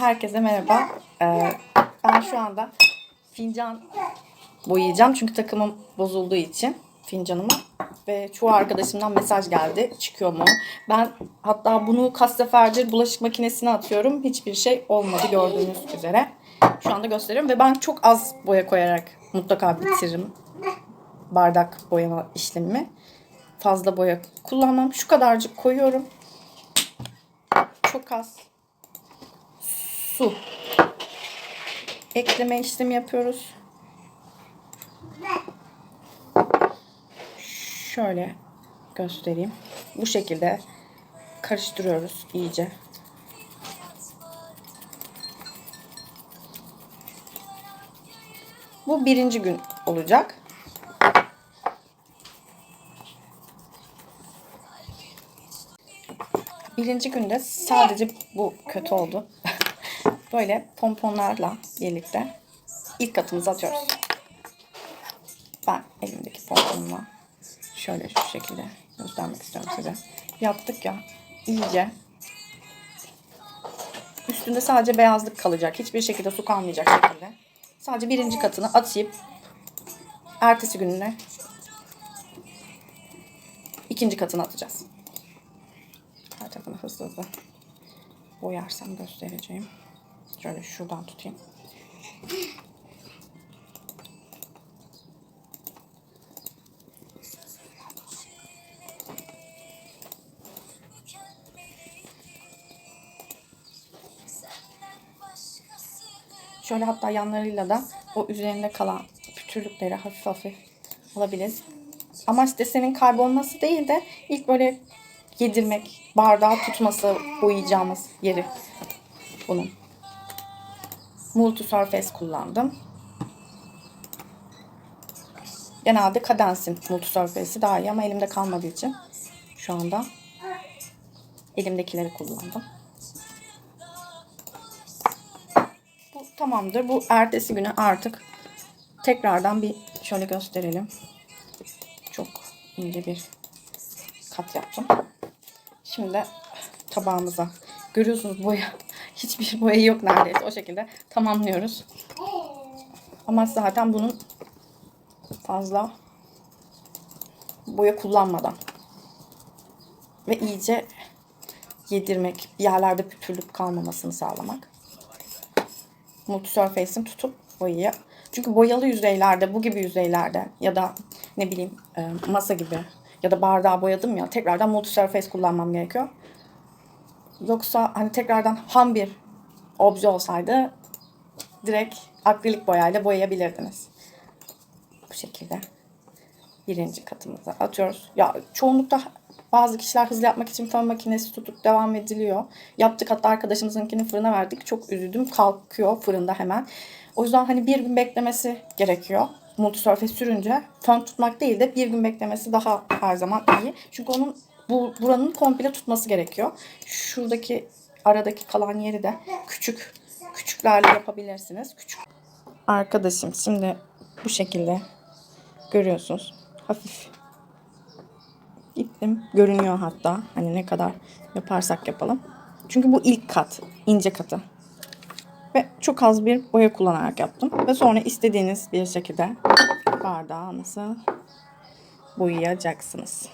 Herkese merhaba. Ee, ben şu anda fincan boyayacağım. Çünkü takımım bozulduğu için fincanıma. Ve çoğu arkadaşımdan mesaj geldi. Çıkıyor mu? Ben hatta bunu kaç bulaşık makinesine atıyorum. Hiçbir şey olmadı gördüğünüz üzere. Şu anda gösteriyorum. Ve ben çok az boya koyarak mutlaka bitiririm. Bardak boyama işlemimi. Fazla boya kullanmam. Şu kadarcık koyuyorum. Çok az su ekleme işlemi yapıyoruz. Şöyle göstereyim. Bu şekilde karıştırıyoruz iyice. Bu birinci gün olacak. Birinci günde sadece bu kötü oldu. Böyle pomponlarla birlikte ilk katımızı atıyoruz. Ben elimdeki pomponla şöyle şu şekilde göstermek istiyorum size. Yaptık ya iyice. Üstünde sadece beyazlık kalacak. Hiçbir şekilde su kalmayacak şekilde. Sadece birinci katını atayım. Ertesi gününe ikinci katını atacağız. Her tarafını hızlı hızlı boyarsam göstereceğim. Şöyle şuradan tutayım. Şöyle hatta yanlarıyla da o üzerinde kalan pütürlükleri hafif hafif alabiliriz. Amaç desenin kaybolması değil de ilk böyle yedirmek, bardağı tutması boyayacağımız yeri bunun. Multi kullandım. Genelde Cadence'in Multi daha iyi ama elimde kalmadığı için şu anda elimdekileri kullandım. Bu tamamdır. Bu ertesi günü artık tekrardan bir şöyle gösterelim. Çok ince bir kat yaptım. Şimdi tabağımıza görüyorsunuz boya hiçbir boya yok neredeyse o şekilde tamamlıyoruz. Ama zaten bunun fazla boya kullanmadan ve iyice yedirmek, yerlerde pütürlük kalmamasını sağlamak. Multi Surface'in tutup boyayı. Çünkü boyalı yüzeylerde, bu gibi yüzeylerde ya da ne bileyim e, masa gibi ya da bardağı boyadım ya tekrardan Multi Surface kullanmam gerekiyor. Yoksa hani tekrardan ham bir obje olsaydı direkt akrilik boyayla boyayabilirdiniz. Bu şekilde birinci katımıza atıyoruz. Ya çoğunlukla bazı kişiler hızlı yapmak için fön makinesi tutup devam ediliyor. Yaptık hatta arkadaşımızınkini fırına verdik. Çok üzüldüm. Kalkıyor fırında hemen. O yüzden hani bir gün beklemesi gerekiyor. Multisurface sürünce fön tutmak değil de bir gün beklemesi daha her zaman iyi. Çünkü onun bu buranın komple tutması gerekiyor. Şuradaki aradaki kalan yeri de küçük küçüklerle yapabilirsiniz. Küçük. Arkadaşım şimdi bu şekilde görüyorsunuz. Hafif gittim. Görünüyor hatta. Hani ne kadar yaparsak yapalım. Çünkü bu ilk kat. ince katı. Ve çok az bir boya kullanarak yaptım. Ve sonra istediğiniz bir şekilde bardağınızı boyayacaksınız.